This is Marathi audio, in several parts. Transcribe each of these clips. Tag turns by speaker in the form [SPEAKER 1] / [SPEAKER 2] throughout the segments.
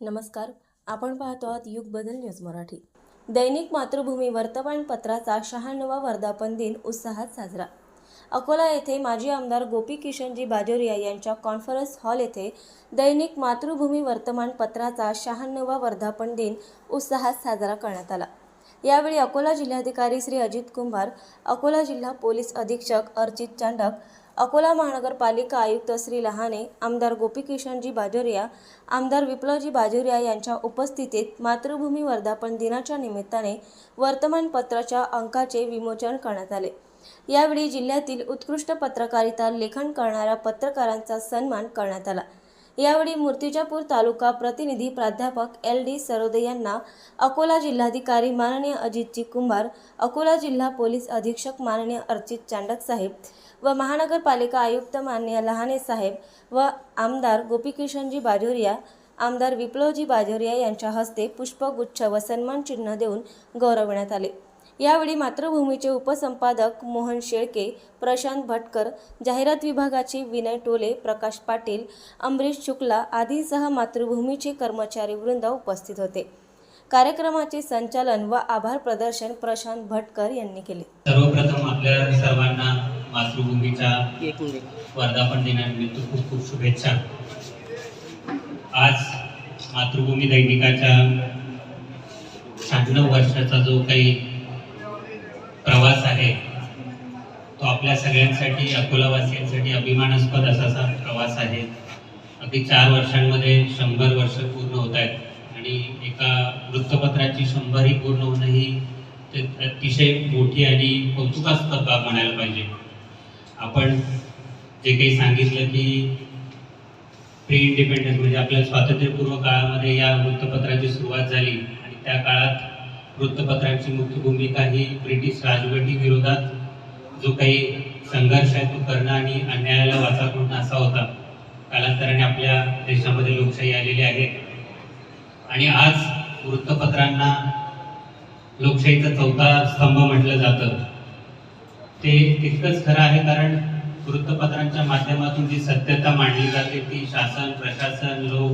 [SPEAKER 1] नमस्कार आपण पाहतो आहात युग बदल न्यूज मराठी. दैनिक मातृभूमी वर्तमानपत्राचा शहाण्णवा वर्धापन दिन उत्साहात साजरा. अकोला येथे माजी आमदार गोपी किशनजी बाजोरिया यांच्या कॉन्फरन्स हॉल येथे दैनिक मातृभूमी वर्तमानपत्राचा शहाण्णवा वर्धापन दिन उत्साहात साजरा करण्यात आला. यावेळी अकोला जिल्हाधिकारी श्री अजित कुंभार अकोला जिल्हा पोलीस अधीक्षक अर्चित चांडक अकोला महानगरपालिका आयुक्त श्री लहाने आमदार गोपीकिशनजी बाजोरिया आमदार विप्लवजी बाजोरिया यांच्या उपस्थितीत मातृभूमी वर्धापन दिनाच्या निमित्ताने वर्तमानपत्राच्या अंकाचे विमोचन करण्यात आले. यावेळी जिल्ह्यातील उत्कृष्ट पत्रकारिता लेखन करणाऱ्या पत्रकारांचा सन्मान करण्यात आला. यावेळी मूर्तिजापूर तालुका प्रतिनिधी प्राध्यापक एल डी सरोदे यांना अकोला जिल्हाधिकारी माननीय अजितजी कुंभार अकोला जिल्हा पोलीस अधीक्षक माननीय अर्चित चांडक साहेब व महानगरपालिका आयुक्त मान्य लहाने साहेब व आमदार गोपीकिशनजी बाजोरिया आमदार विप्लवजी बाजोरिया यांच्या हस्ते पुष्पगुच्छ व सन्मान चिन्ह देऊन गौरवण्यात आले. यावेळी मातृभूमीचे उपसंपादक मोहन शेळके प्रशांत भटकर जाहिरात विभागाचे विनय टोले प्रकाश पाटील अमरीश शुक्ला आदींसह मातृभूमीचे कर्मचारी वृंद उपस्थित होते. कार्यक्रमाचे संचालन व आभार प्रदर्शन प्रशांत भटकर यांनी केले.
[SPEAKER 2] सर्वप्रथम आपल्या सर्वांना मातृभूमीच्या वर्धापन दिनानिमित्त खूप खूप शुभेच्छा. आज मातृभूमी दैनिकाच्या शहाण्णव वर्षाचा जो काही प्रवास आहे तो आपल्या सगळ्यांसाठी अकोलावासियांसाठी अभिमानास्पद असा असा प्रवास आहे. अगदी चार वर्षांमध्ये शंभर वर्ष पूर्ण होत आहेत. आणि एका वृत्तपत्राची शंभरही पूर्ण होणं ही ते अतिशय मोठी आणि कौतुकास्पद बाब म्हणायला पाहिजे. आपण जे काही सांगितलं की प्री इंडिपेंडन्स म्हणजे आपल्या स्वातंत्र्यपूर्व काळामध्ये या वृत्तपत्राची सुरुवात झाली आणि त्या काळात वृत्तपत्रांची मुख्य भूमिका ही ब्रिटिश राजवटी विरोधात जो काही संघर्ष आहे तो करणं आणि अन्यायाला वाचा करणं असा होता. कालांतराने आपल्या देशामध्ये लोकशाही आलेली आहे. आणि आज वृत्तपत्रांना लोकशाहीचा चौथा स्तंभ म्हटलं जातं. ते तितकंच खरं आहे कारण वृत्तपत्रांच्या माध्यमातून जी सत्यता मांडली जाते ती शासन प्रशासन लोक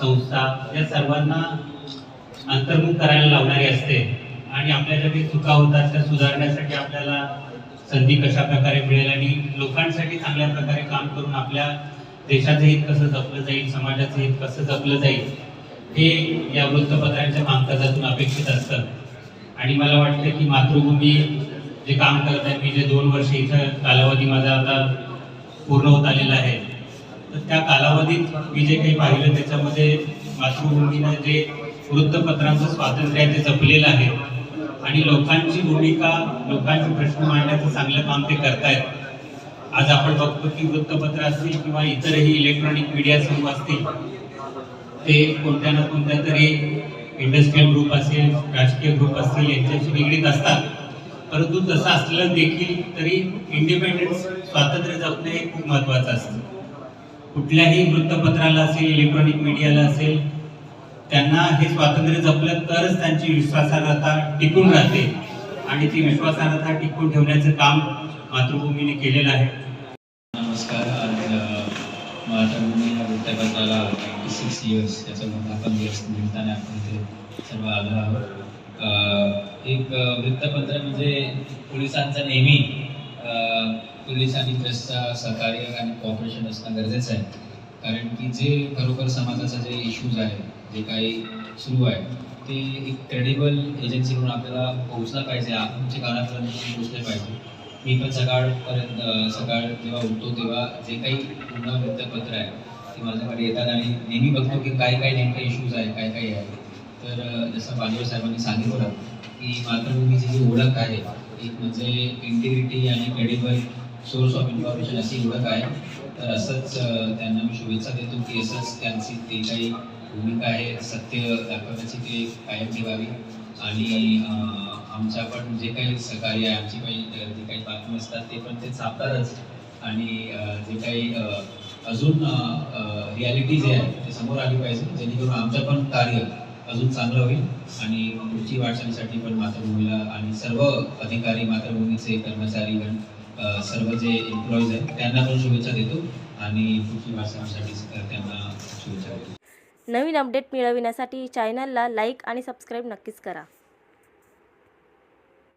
[SPEAKER 2] संस्था या सर्वांना अंतर्मुख करायला लावणारी असते. आणि आपल्या ज्या काही चुका होतात त्या सुधारण्यासाठी आपल्याला संधी कशा प्रकारे मिळेल आणि लोकांसाठी चांगल्या प्रकारे काम करून आपल्या देशाचं हित कसं जपलं जाईल समाजाचं हित कसं जपलं जाईल हे या वृत्तपत्रांच्या कामकाजातून अपेक्षित असतं. आणि मला वाटतं की मातृभूमी जे काम करत आहे मी जे दोन वर्ष इथं कालावधी माझा आता पूर्ण होत आलेला आहे तर त्या कालावधीत मी जे काही पाहिलं त्याच्यामध्ये मातृभूमीनं जे वृत्तपत्रांचं स्वातंत्र्य आहे ते जपलेलं आहे. आणि लोकांची भूमिका लोकांचे प्रश्न मांडण्याचं चांगलं काम ते करतायत. आज आपण बघतो की वृत्तपत्र असतील किंवा इतरही इलेक्ट्रॉनिक मीडिया समूह असतील ते कोणत्या ना कोणत्या तरी इंडस्ट्रीयल ग्रुप असेल राजकीय ग्रुप असतील यांच्याशी निगडीत असतात. परंतु तसं असलं देखील तरी इंडिपेंडन्स स्वातंत्र्य जपणे हे खूप महत्वाचं असतं. कुठल्याही वृत्तपत्राला असेल इलेक्ट्रॉनिक मीडियाला असेल त्यांना हे स्वातंत्र्य जपलं तरच त्यांची विश्वासार्हता टिकून राहते. आणि ती विश्वासार्हता टिकून ठेवण्याचं काम मातृभूमीने केलेलं आहे.
[SPEAKER 3] नमस्कार. आज मातृभूमी या वृत्तपत्राला नाईन्टी सिक्स इयर्स याचा वर्धापन दिवस निमित्ताने आपण ते सर्व आलो आहोत. एक वृत्तपत्र म्हणजे पोलिसांचा नेहमी अ, पोलीस आणि सहकार्य आणि कॉपरेशन असणं गरजेचं आहे. कारण की जे खरोखर समाजाचा जे इश्यूज आहे जे काही सुरू आहे ते एक क्रेडिबल एजन्सी म्हणून आपल्याला पोहोचलं पाहिजे. आमच्या कानापर्यंत पोहोचले पाहिजे. मी पण सकाळपर्यंत सकाळ जेव्हा उठतो तेव्हा जे काही पूर्ण वृत्तपत्र आहे ते माझ्याकडे येतात आणि नेहमी बघतो की काय काय नेमके इश्यूज आहे काय काय आहे तर जसं बाजीवर साहेबांनी सांगितलं की मातृभूमीची जी ओळख आहे एक म्हणजे इंटिग्रिटी आणि क्रेडिबल सोर्स ऑफ इन्फॉर्मेशन अशी ओळख आहे. तर असंच त्यांना मी शुभेच्छा देतो की असंच त्यांची ते काही भूमिका आहे सत्य दाखवण्याची ते कायम ठेवावी. आणि आमच्या पण जे काही सहकार्य आहे आमची काही जे काही बातमी असतात ते पण ते छापतातच आणि जे काही अजून रियालिटी जे आहे ते समोर आली पाहिजे जेणेकरून आमचं पण कार्य अजून चांगलं होईल. आणि पुढची वाटचालीसाठी पण मातृभूमीला आणि सर्व अधिकारी मातृभूमीचे कर्मचारीगण सर्व जे एम्प्लॉईज आहेत त्यांना पण शुभेच्छा देतो आणि पुढची वाटचालीसाठी त्यांना शुभेच्छा देतो.
[SPEAKER 1] नवीन अपडेट मिळविण्यासाठी चॅनलला लाईक आणि सबस्क्राईब नक्कीच करा.